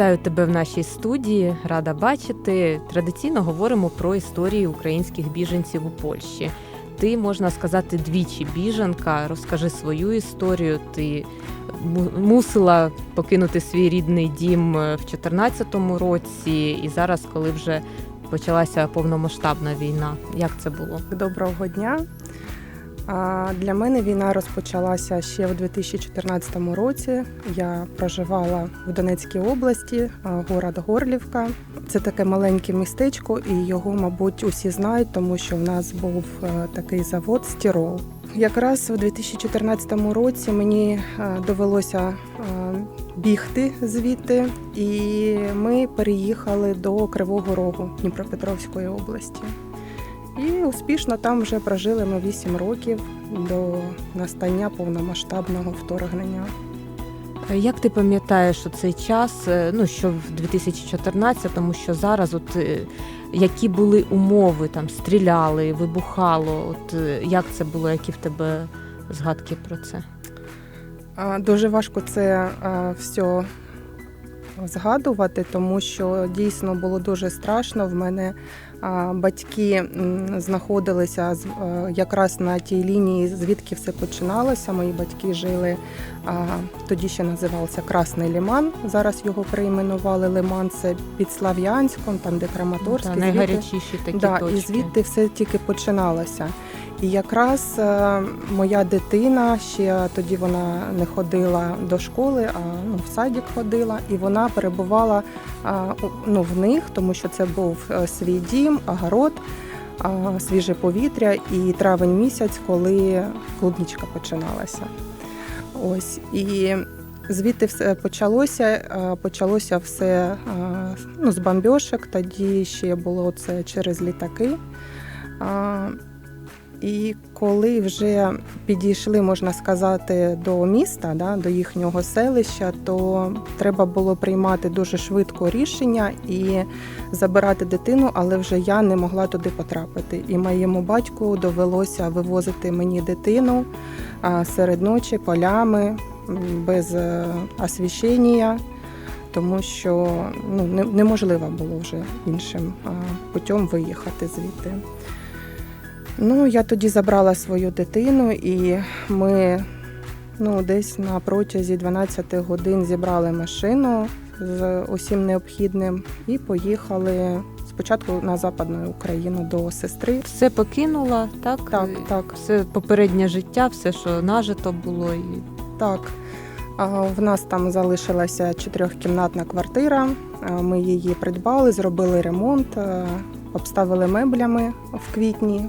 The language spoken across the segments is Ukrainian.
Вітаю тебе в нашій студії. Рада бачити. Традиційно говоримо про історії українських біженців у Польщі. Ти можна сказати двічі біженка. Розкажи свою історію. Ти мусила покинути свій рідний дім е, в 2014 році, і зараз, коли вже почалася повномасштабна війна. Як це було? Доброго дня. Для мене війна розпочалася ще в 2014 році. Я проживала в Донецькій області, город Горлівка. Це таке маленьке містечко, і його, мабуть, усі знають, тому що в нас був е, такий завод Стірол. Якраз в 2014 році мені е, довелося е, бігти звідти, і ми переїхали до Кривого Рогу Дніпропетровської області. І успішно там вже прожили ми 8 років до настання повномасштабного вторгнення. Е, Як ти пам'ятаєш цей час, е, ну що в 2014-му, що зараз, от е, які були умови, там стріляли, вибухало? От як це було, які в тебе згадки про це? Дуже важко це все згадувати, тому що дійсно було дуже страшно. В мене батьки знаходилися е, якраз на тій лінії, звідки все починалося. Мої батьки жили тоді ще називався Красний Лиман. Зараз його перейменували Лиман. Це під Слав'янськом, там де Краматорськ. Да, найгарячіші такі да, точки. і звідти все тільки починалося. І якраз е, моя дитина ще тоді вона не ходила до школи, а ну, в садик ходила, і вона перебувала ну, в них, тому що це був е, свій дім, огород, свіже повітря і травень місяць, коли клубнічка починалася. Ось і звідти все почалося. Почалося все ну, з бомбьошок, тоді ще було це через літаки. І коли вже підійшли, можна сказати, до міста, да, до їхнього селища, то треба було приймати дуже швидко рішення і забирати дитину, але вже я не могла туди потрапити. І моєму батьку довелося вивозити мені дитину серед ночі полями без е, освіщення, тому що ну, неможливо було вже іншим путем виїхати звідти. Ну, я тоді забрала свою дитину, і ми ну, десь на протязі 12 годин зібрали машину з усім необхідним і поїхали спочатку на Западну Україну до сестри. Все покинула, так? Так, так, Все попереднє життя, все, що нажито було. І... так. В нас там залишилася чотирьохкімнатна квартира. Ми її придбали, зробили ремонт, е, обставили меблями в квітні.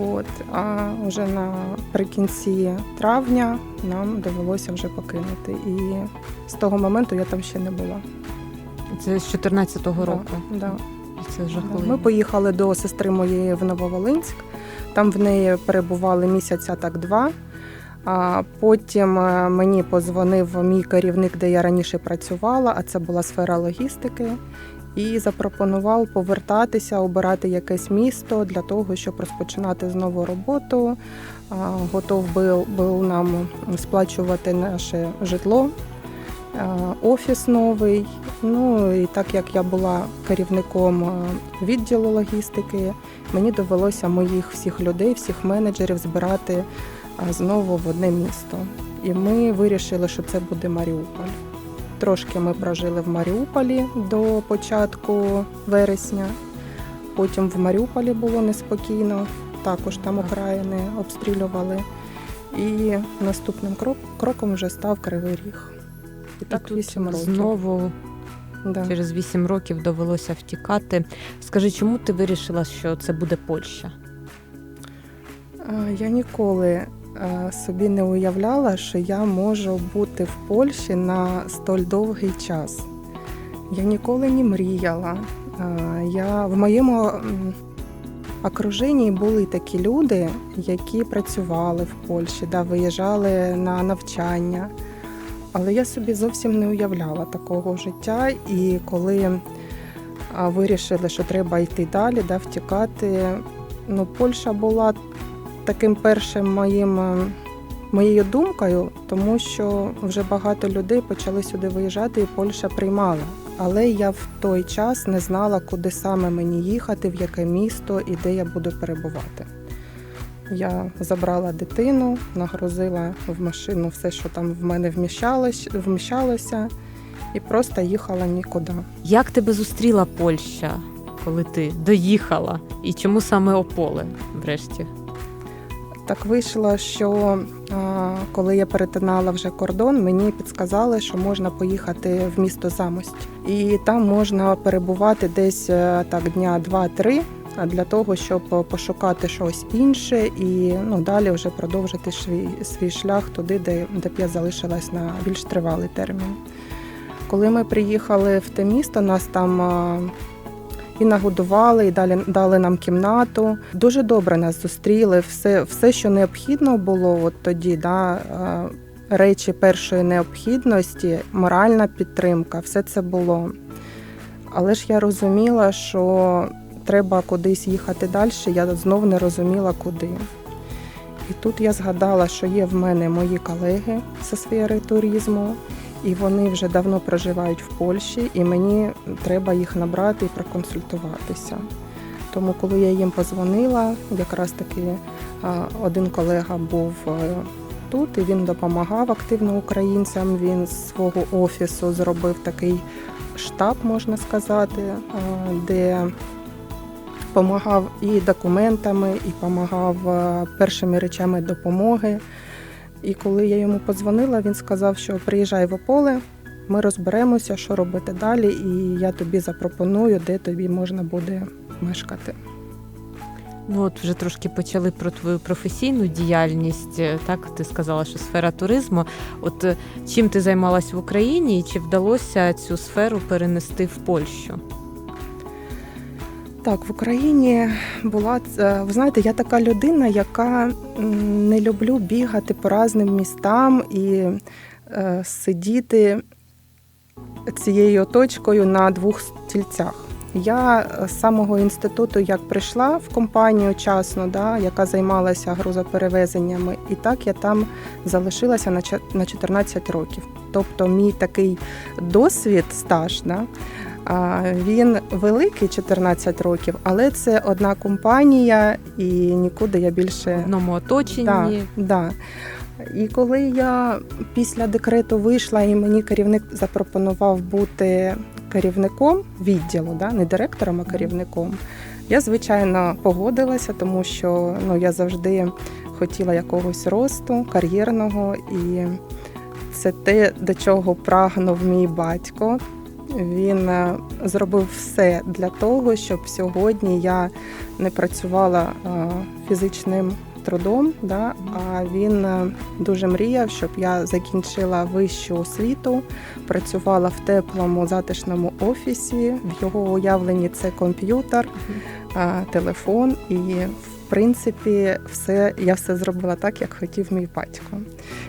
От. А вже наприкінці травня нам довелося вже покинути. І з того моменту я там ще не була. Це з 14-го року. Да, да. Це жахливо. Ми поїхали до сестри моєї в Нововолинськ. Там в неї перебували місяця так два. А потім е, мені позвонив мій керівник, де я раніше працювала, а це була сфера логістики, і запропонував повертатися, обирати якесь місто для того, щоб розпочинати знову роботу. Готов був, нам сплачувати наше житло, офіс новий. Ну і так як я була керівником відділу логістики, мені довелося моїх всіх людей, всіх менеджерів збирати знову в одне місто. І ми вирішили, що це буде Маріуполь. Трошки ми прожили в Маріуполі до початку вересня. Потім в Маріуполі було неспокійно, також там окраїни обстрілювали. І наступним крок, кроком вже став Кривий Ріг. І так тут 8 років. Знову Да. через 8 років довелося втікати. Скажи, чому ти вирішила, що це буде Польща? Я ніколи собі не уявляла, що я можу бути в Польщі на столь довгий час. Я ніколи не мріяла. Я в моєму окруженні були такі люди, які працювали в Польщі, да, виїжджали на навчання. Але я собі зовсім не уявляла такого життя. І коли а, вирішили, що треба йти далі, да, втікати, ну, Польща була таким першим моїм е, моєю думкою, тому що вже багато людей почали сюди виїжджати, і Польща приймала. Але я в той час не знала, куди саме мені їхати, в яке місто і де я буду перебувати. Я забрала дитину, нагрузила в машину все, що там в мене вміщалось, вміщалося, і просто їхала нікуди. Як тебе зустріла Польща, коли ти доїхала? І чому саме Ополе, врешті? Так вийшло, що коли я перетинала вже кордон, мені підсказали, що можна поїхати в місто Замость. І там можна перебувати десь е, так дня два-три а, для того, щоб пошукати щось інше і ну, далі вже продовжити свій, свій шлях туди, де, де б я залишилась на більш тривалий термін. Коли ми приїхали в те місто, нас там а, і нагодували, і далі дали нам кімнату. Дуже добре нас зустріли. Все, все що необхідно було от тоді, да, е, речі першої необхідності, моральна підтримка, все це було. Але ж я розуміла, що треба кудись їхати далі. Я знов не розуміла, куди. І тут я згадала, що є в мене мої колеги зі сфери туризму, і вони вже давно проживають в Польщі, і мені треба їх набрати і проконсультуватися. Тому, коли я їм позвонила, якраз таки один колега був е, тут, і він допомагав активно українцям. Він з свого офісу зробив такий штаб, можна сказати, де допомагав і документами, і допомагав першими речами допомоги. І коли я йому подзвонила, він сказав, що приїжджай в Ополе, ми розберемося, що робити далі, і я тобі запропоную, де тобі можна буде мешкати. Ну от вже трошки почали про твою професійну діяльність. Е, Так, ти сказала, що сфера туризму. От е, чим ти займалась в Україні, і чи вдалося цю сферу перенести в Польщу? Так, в Україні була ви знаєте, я така людина, яка не люблю бігати по різним містам і е, сидіти цією точкою на двох стільцях. Я з самого інституту, як прийшла в компанію часну, да, яка займалася грузоперевезеннями, і так я там залишилася на 14 років. Тобто, мій такий досвід, стаж, да, Він великий 14 років, але це одна компанія, і нікуди я В більше одному оточенні? да, да. І коли я після декрету вийшла, і мені керівник запропонував бути керівником відділу, да, не директором, а керівником, я звичайно погодилася, тому що ну, я завжди хотіла якогось росту кар'єрного, і це те, до чого прагнув мій батько. Він е, зробив все для того, щоб сьогодні я не працювала е, фізичним трудом. Да? А він е, дуже мріяв, щоб я закінчила вищу освіту, працювала в теплому затишному офісі. В його уявленні це комп'ютер, телефон і. В принципі, все я все зробила так, як хотів мій батько.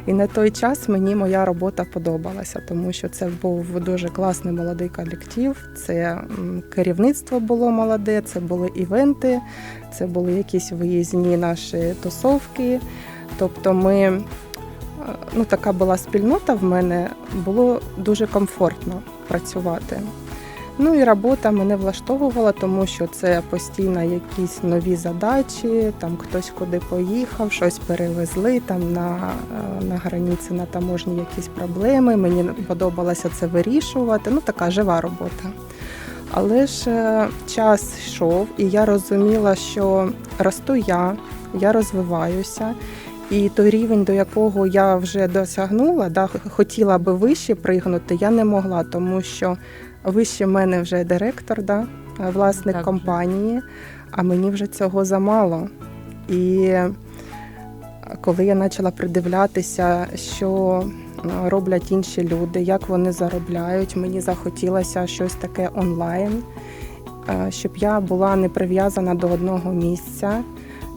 І на той час мені моя робота подобалася, тому що це був дуже класний молодий колектив. Це керівництво було молоде, це були івенти, це були якісь виїзні наші тусовки. Тобто, ми е, ну, така була спільнота в мене, було дуже комфортно працювати. Ну і робота мене влаштовувала, тому що це постійно якісь нові задачі, там хтось куди поїхав, щось перевезли, там на, е, на границі на таможні якісь проблеми. Мені подобалося це вирішувати. Ну, така жива робота. Але ж е, час йшов, і я розуміла, що росту я, я розвиваюся. І той рівень, до якого я вже досягнула, да, хотіла би вище пригнути, я не могла, тому що вище мене вже директор, да, власник Так. компанії, а мені вже цього замало. І коли я почала придивлятися, що роблять інші люди, як вони заробляють, мені захотілося щось таке онлайн, щоб я була не прив'язана до одного місця,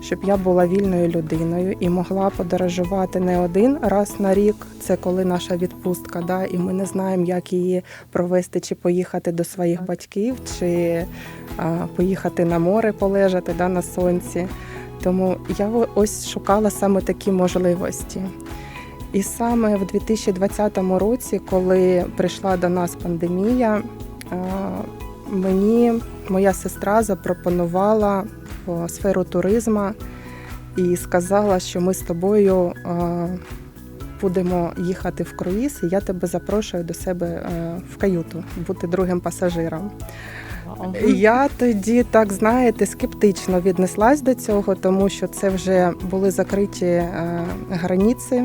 щоб я була вільною людиною і могла подорожувати не один раз на рік. Це коли наша відпустка, да, і ми не знаємо, як її провести, чи поїхати до своїх батьків, чи а, поїхати на море полежати да, на сонці. Тому я ось шукала саме такі можливості. І саме в 2020 році, коли прийшла до нас пандемія, мені моя сестра запропонувала в сферу туризму і сказала, що ми з тобою е, будемо їхати в круїз, і я тебе запрошую до себе е, в каюту бути другим пасажиром. Я тоді, так знаєте, скептично віднеслась до цього, тому що це вже були закриті е, границі,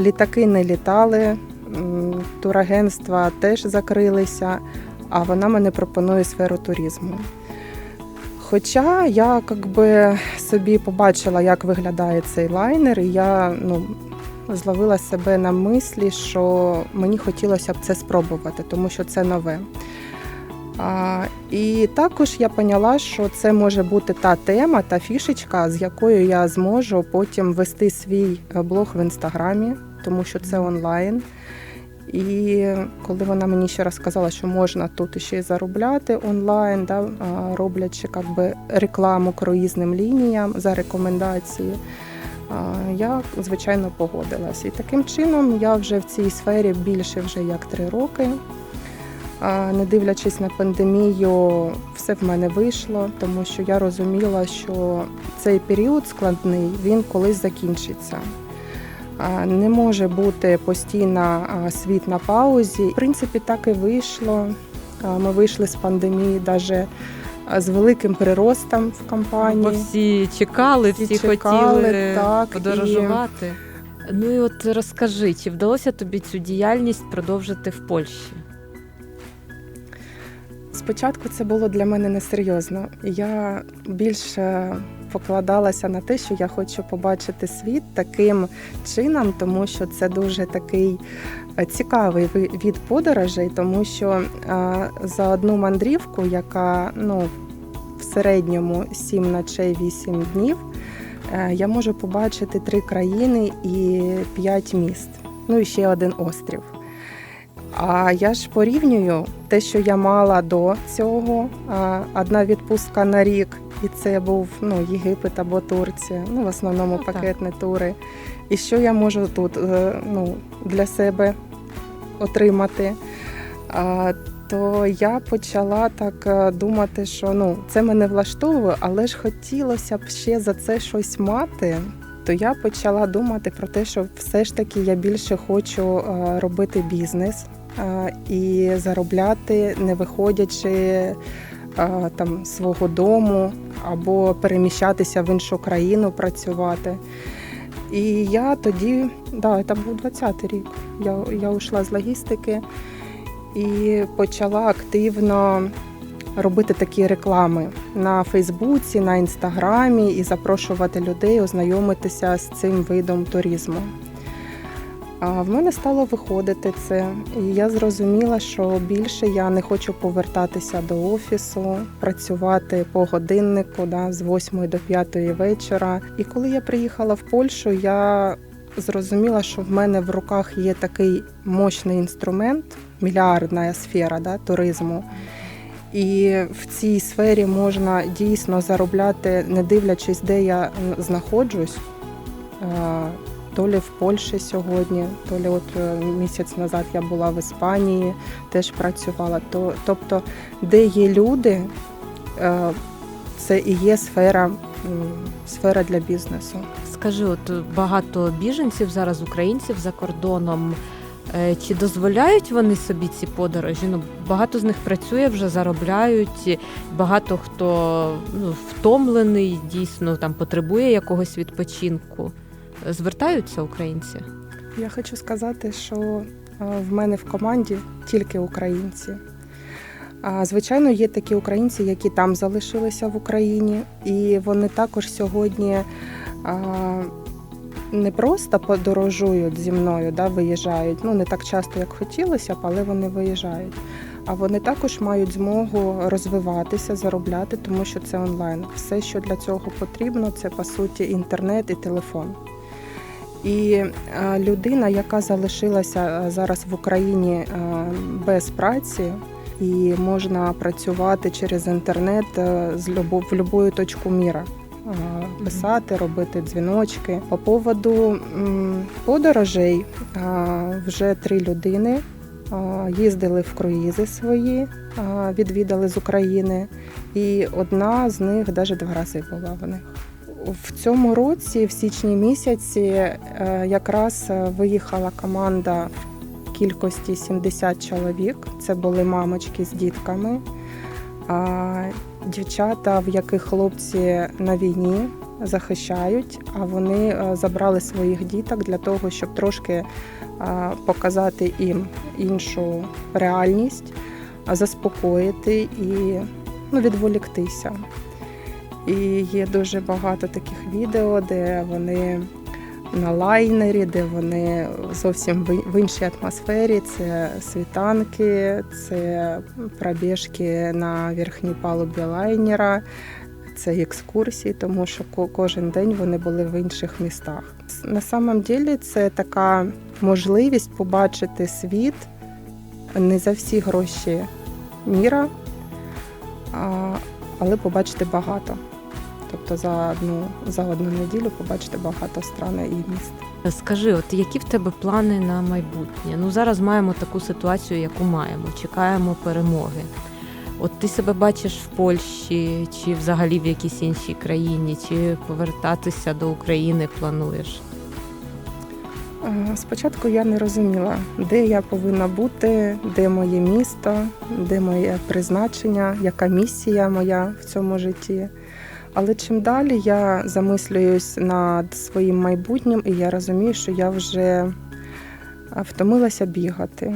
літаки не літали, турагентства теж закрилися, а вона мене пропонує сферу туризму. Хоча я как би, собі побачила, як виглядає цей лайнер, і я ну, зловила себе на мислі, що мені хотілося б це спробувати, тому що це нове. А, і також я поняла, що це може бути та тема, та фішечка, з якою я зможу потім вести свій е, блог в інстаграмі, тому що це онлайн. І коли вона мені ще розказала, що можна тут ще й заробляти онлайн, да, роблячи би, рекламу круїзним лініям за рекомендації, я звичайно погодилась. І таким чином я вже в цій сфері більше вже як три роки. Не дивлячись на пандемію, все в мене вийшло, тому що я розуміла, що цей період складний він колись закінчиться. Не може бути постійно а, світ на паузі. В принципі, так і вийшло. Ми вийшли з пандемії навіть з великим приростом в компанії. Бо всі чекали, Всі всі, чекали, хотіли так, подорожувати. Ну і от розкажи, чи вдалося тобі цю діяльність продовжити в Польщі? Спочатку це було для мене несерйозно. Я більше покладалася на те, що я хочу побачити світ таким чином, тому що це дуже такий е, цікавий ви- від подорожей, тому що е, за одну мандрівку, яка ну, в середньому 7 ночей 8 днів, е, я можу побачити три країни і п'ять міст, ну і ще один острів. А я ж порівнюю те, що я мала до цього. Одна відпустка на рік, і це був ну, Єгипет або Турція, ну в основному Ну, так. тури. І що я можу тут е, ну, для себе отримати. То я почала так е, думати, що ну, це мене влаштовує, але ж хотілося б ще за це щось мати. То я почала думати про те, що все ж таки я більше хочу е, робити бізнес і заробляти, не виходячи там свого дому або переміщатися в іншу країну працювати. І я тоді, да, це був 20-й рік. Я, я ушла з логістики і почала активно робити такі реклами на Фейсбуці, на інстаграмі і запрошувати людей ознайомитися з цим видом туризму. А в мене стало виходити це, і я зрозуміла, що більше я не хочу повертатися до офісу, працювати по годиннику да, з 8 до 5 вечора. І коли я приїхала в Польщу, я зрозуміла, що в мене в руках є такий мощний інструмент, мільярдна сфера да, туризму. І в цій сфері можна дійсно заробляти, не дивлячись, де я знаходжусь. То лі в Польщі сьогодні, то лі от е, місяць назад я була в Іспанії, теж працювала. То, тобто, де є люди, е, це і є сфера, сфера для бізнесу. Скажи, от багато біженців зараз, українців за кордоном. Е, Чи дозволяють вони собі ці подорожі? Ну багато з них працює вже, заробляють. Багато хто ну, втомлений, дійсно там потребує якогось відпочинку. Звертаються українці? Я хочу сказати, що е, в мене в команді тільки українці. Звичайно, є такі українці, які там залишилися в Україні, і вони також сьогодні не просто подорожують зі мною, да, виїжджають. Ну не так часто, як хотілося б, але вони виїжджають. А вони також мають змогу розвиватися, заробляти, тому що це онлайн. Все, що для цього потрібно, це по суті інтернет і телефон. І е, людина, яка залишилася е, зараз в Україні е, без праці, і можна працювати через інтернет з любо- в будь-яку точку міра. писати, робити дзвіночки. По поводу подорожей вже три людини їздили в круїзи свої, відвідали з України, і одна з них навіть два рази була в них. В цьому році, в січні місяці, е, якраз е, виїхала команда кількості 70 чоловік. Це були мамочки з дітками. Дівчата, в яких хлопці на війні захищають, а вони е, забрали своїх діток для того, щоб трошки показати їм іншу реальність, заспокоїти і ну, відволіктися. І є дуже багато таких відео, де вони на лайнері, де вони зовсім в- іншій атмосфері. Це світанки, це пробіжки на верхній палубі лайнера, це екскурсії, тому що ко- кожен день вони були в інших містах. На самом ділі це така можливість побачити світ не за всі гроші міра, але побачити багато. Тобто за одну, за одну неділю побачити багато стран і міст. Скажи, от які в тебе плани на майбутнє? Ну зараз маємо таку ситуацію, яку маємо. Чекаємо перемоги. От ти себе бачиш в Польщі чи взагалі в якійсь іншій країні, чи повертатися до України плануєш? Е, Спочатку я не розуміла, де я повинна бути, де моє місто, де моє призначення, яка місія моя в цьому житті. Але чим далі я замислююсь над своїм майбутнім, і я розумію, що я вже втомилася бігати.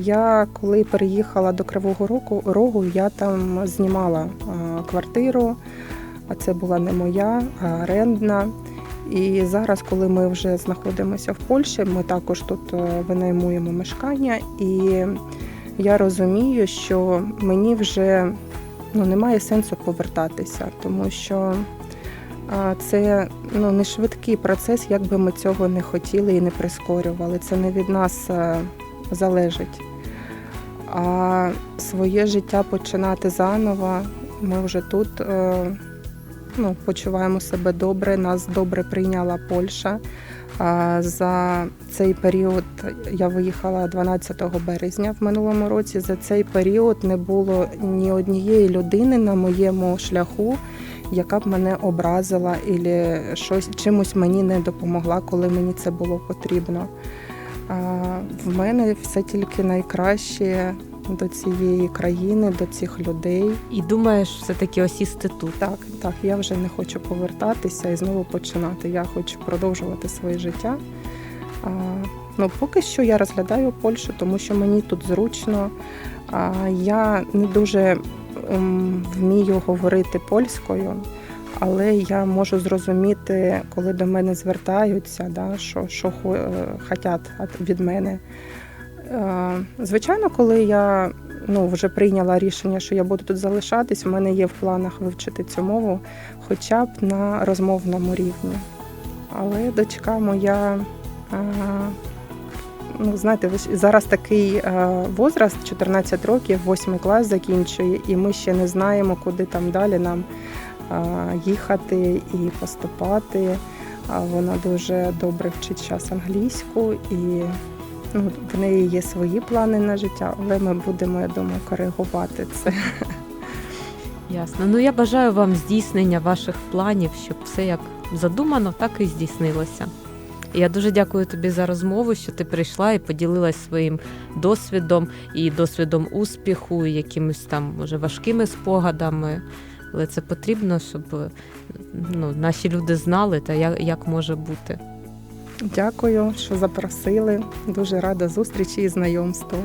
Я коли переїхала до Кривого Рогу, Рогу я там знімала квартиру, а це була не моя, а орендна. І зараз, коли ми вже знаходимося в Польщі, ми також тут е, винаймуємо мешкання, і я розумію, що мені вже ну, немає сенсу повертатися, тому що це ну, не швидкий процес, як би ми цього не хотіли і не прискорювали. Це не від нас е, залежить. А своє життя починати заново. Ми вже тут е, ну, почуваємо себе добре, нас добре прийняла Польща. За цей період я виїхала 12 березня в минулому році. За цей період не було ні однієї людини на моєму шляху, яка б мене образила і щось чимось мені не допомогла, коли мені це було потрібно. В мене все тільки найкраще до цієї країни, до цих людей. І думаєш все-таки осісти тут. Так, так, я вже не хочу повертатися і знову починати. Я хочу продовжувати своє життя. А, ну, поки що я розглядаю Польщу, тому що мені тут зручно. А, я не дуже ем, вмію говорити польською, але я можу зрозуміти, коли до мене звертаються, да, що, що е, хотять від мене. Е, Звичайно, коли я ну, вже прийняла рішення, що я буду тут залишатись, в мене є в планах вивчити цю мову хоча б на розмовному рівні. Але дочка моя, е, ну, знаєте, зараз такий е, возраст, 14 років, 8 клас закінчує, і ми ще не знаємо, куди там далі нам їхати і поступати. Вона дуже добре вчить час англійську і ну, в неї є свої плани на життя, але ми будемо, я думаю, коригувати це. Ясно. Ну я бажаю вам здійснення ваших планів, щоб все як задумано, так і здійснилося. Я дуже дякую тобі за розмову, що ти прийшла і поділилась своїм досвідом і досвідом успіху, і якимись там може важкими спогадами. Але це потрібно, щоб ну, наші люди знали, та як, як може бути. Дякую, що запросили. Дуже рада зустрічі і знайомству.